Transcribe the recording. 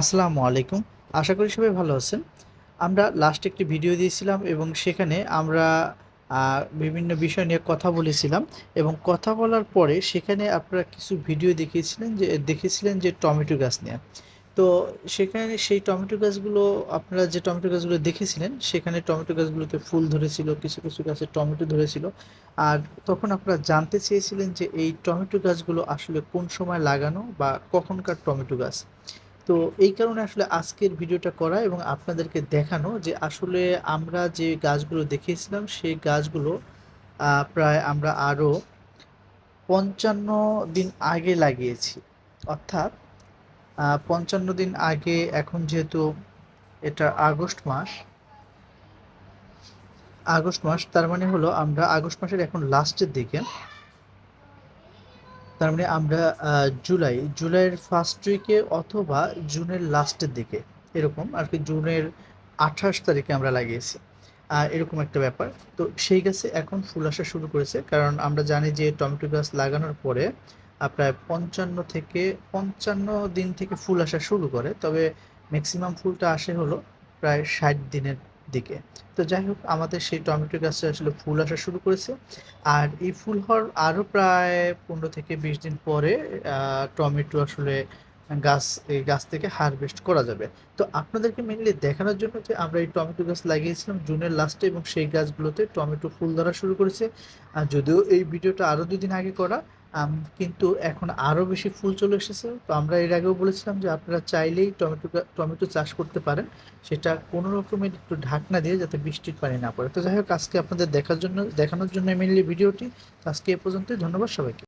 আসসালামু আলাইকুম। আশা করি সবাই ভালো আছেন। আমরা লাস্ট একটি ভিডিও দিয়েছিলাম এবং সেখানে আমরা বিভিন্ন বিষয় নিয়ে কথা বলেছিলাম এবং কথা বলার পরে সেখানে আপনারা কিছু ভিডিও দেখিয়েছিলেন যে দেখেছিলেন যে টমেটো গাছ নিয়ে। তো সেখানে সেই টমেটো গাছগুলো, আপনারা যে টমেটো গাছগুলো দেখেছিলেন, সেখানে টমেটো গাছগুলোতে ফুল ধরেছিল, কিছু কিছু গাছে টমেটো ধরেছিল। আর তখন আপনারা জানতে চেয়েছিলেন যে এই টমেটো গাছগুলো আসলে কোন সময় লাগানো বা কখনকার টমেটো গাছ। তো এই কারণে আসলে আজকের ভিডিওটা করা এবং আপনাদেরকে দেখানো যে আসলে আমরা যে গাছগুলো দেখিয়েছিলাম, সেই গাছগুলো প্রায় আমরা আরও পঞ্চান্ন দিন আগে লাগিয়েছি। অর্থাৎ পঞ্চান্ন দিন আগে এখন যেহেতু এটা আগস্ট মাস আগস্ট মাস, তার মানে হলো আমরা আগস্ট মাসের এখন লাস্টের দিকে। তার মানে আমরা জুলাই, জুলাইয়ের ফার্স্ট উইকে অথবা জুনের লাস্টের দিকে, এরকম আর কি জুনের আঠাশ তারিখে আমরা লাগিয়েছি। এরকম একটা ব্যাপার। তো সেই গাছে এখন ফুল আসা শুরু করেছে, কারণ আমরা জানি যে টমেটো গাছ লাগানোর পরে প্রায় পঞ্চান্ন থেকে, পঞ্চান্ন দিন থেকে ফুল আসা শুরু করে, তবে ম্যাক্সিমাম ফুলটা আসে হলো প্রায় ষাট দিনের দিকে। তো যাই হোক, আমাদের সেই টমেটো গাছটা আসলে ফুল আসা শুরু করেছে। আর এই ফুল হওয়ার আরও প্রায় পনেরো থেকে বিশ দিন পরে টমেটো আসলে গাছ, এই গাছ থেকে হারভেস্ট করা যাবে। তো আপনাদেরকে মেনলি দেখানোর জন্য যে আমরা এই টমেটো গাছ লাগিয়েছিলাম জুনের লাস্টে এবং সেই গাছগুলোতে টমেটো ফুল ধরা শুরু করেছে। আর যদিও এই ভিডিওটা আরও দুদিন আগে করা কিন্তু এখন আরও বেশি ফুল চলে এসেছে। তো আমরা এর আগেও বলেছিলাম যে আপনারা চাইলেই টমেটো টমেটো চাষ করতে পারেন। সেটা কোনো রকমের একটু ঢাকনা দিয়ে যাতে বৃষ্টির পানি না পড়ে। তো যাই হোক, আজকে আপনাদের দেখার জন্য, দেখানোর জন্য মেনলি ভিডিওটি। আজকে এ পর্যন্তই, ধন্যবাদ সবাইকে।